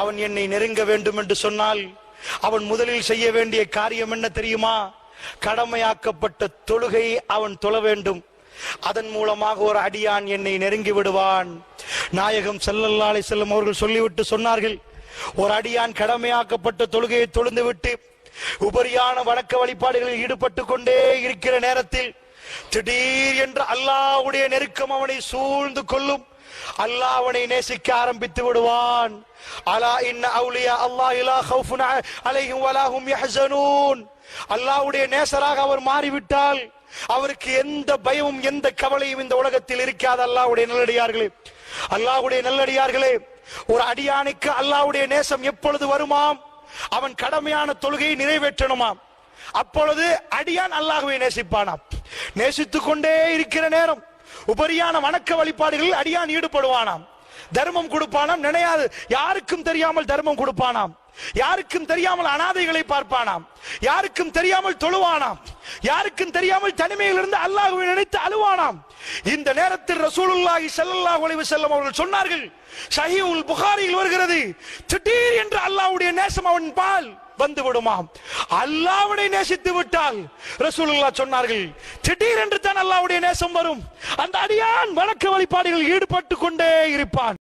அவன் என்னை நெருங்க வேண்டும் என்று சொன்னால் அவன் முதலில் செய்ய வேண்டிய காரியம் என்ன தெரியுமா? கடமையாக்கப்பட்ட தொழுகை அவன் தொழ வேண்டும். அதன் மூலமாக ஒரு அடியான் என்னை நெருங்கி விடுவான். நாயகம் ஸல்லல்லாஹு செல்லும் அவர்கள் சொல்லிவிட்டு சொன்னார்கள் ஒரு அடியான் கடமையாக்கப்பட்ட தொழுகையை தொழுந்து விட்டு உபரியான வணக்க வழிபாடுகளில் ஈடுபட்டு கொண்டே இருக்கிற நேரத்தில் திடீர் என்று அல்லாஹ்வுடைய நெருக்கம் அவனை சூழ்ந்து கொள்ளும். அல்லாஹ் அவனை நேசிக்க ஆரம்பித்து விடுவான். அலா இன்ன அவுலியா அல்லாஹ் இலா ஹவுஃபுன் அ- அலைஹிம் வலா ஹும் யஹ்ஸனூன் அல்லாஹ்வுடைய நேசராக அவர் மாறிவிட்டால் அவருக்கு எந்த பயமும் எந்த கவலையும் இந்த உலகத்தில் இருக்காது. அல்லாஹ்வுடைய நல்லடியார்களே. அல்லாஹ்வுடைய நல்லடியார்களே ஒரு அடியானுக்கு அல்லாஹ்வுடைய நேசம் எப்பொழுது வருமாம்? அவன் கடமையான தொழுகையை நிறைவேற்றணுமாம்? அப்பொழுது அடியான் அல்லாஹ்வை நேசிப்பானாம். நேசித்துக் கொண்டே இருக்கிற நேரம். உபரியான வணக்க வழிபாடுகளில் அடியான் ஈடுபடுவானாம். தர்மம் கொடுப்பானாம். நினையாது யாருக்கும் தெரியாமல் தர்மம் கொடுப்பானாம். யாருக்கும் தெரியாமல் அனாதைகளை பார்ப்பானாம். யாருக்கும் தெரியாமல் தொழுவானாம். யாருக்கும் தெரியாமல் தனிமையிலிருந்து அல்லாஹுவை நினைத்து அழுவானாம். இந்த நேரத்தில் ரசூலுல்லாஹி ஸல்லல்லாஹு அலைஹி வஸல்லம் அவர்கள் சொன்னார்கள் ஸஹீஹுல் புகாரியில் வருகிறது. திடீர் என்று அல்லாஹ்வுடைய நேசம் அவன் பால் வந்து விடுமாம். அல்லாஹ்வுடைய நேசித்து விட்டால் ரசூலுல்லாஹ் சொன்னார்கள் திடீர் என்று தான் அல்லாஹ்வுடைய நேசம் வரும். அந்த அடியான் வணக்க வழிபாடுகள் ஈடுபட்டு கொண்டே இருப்பான்.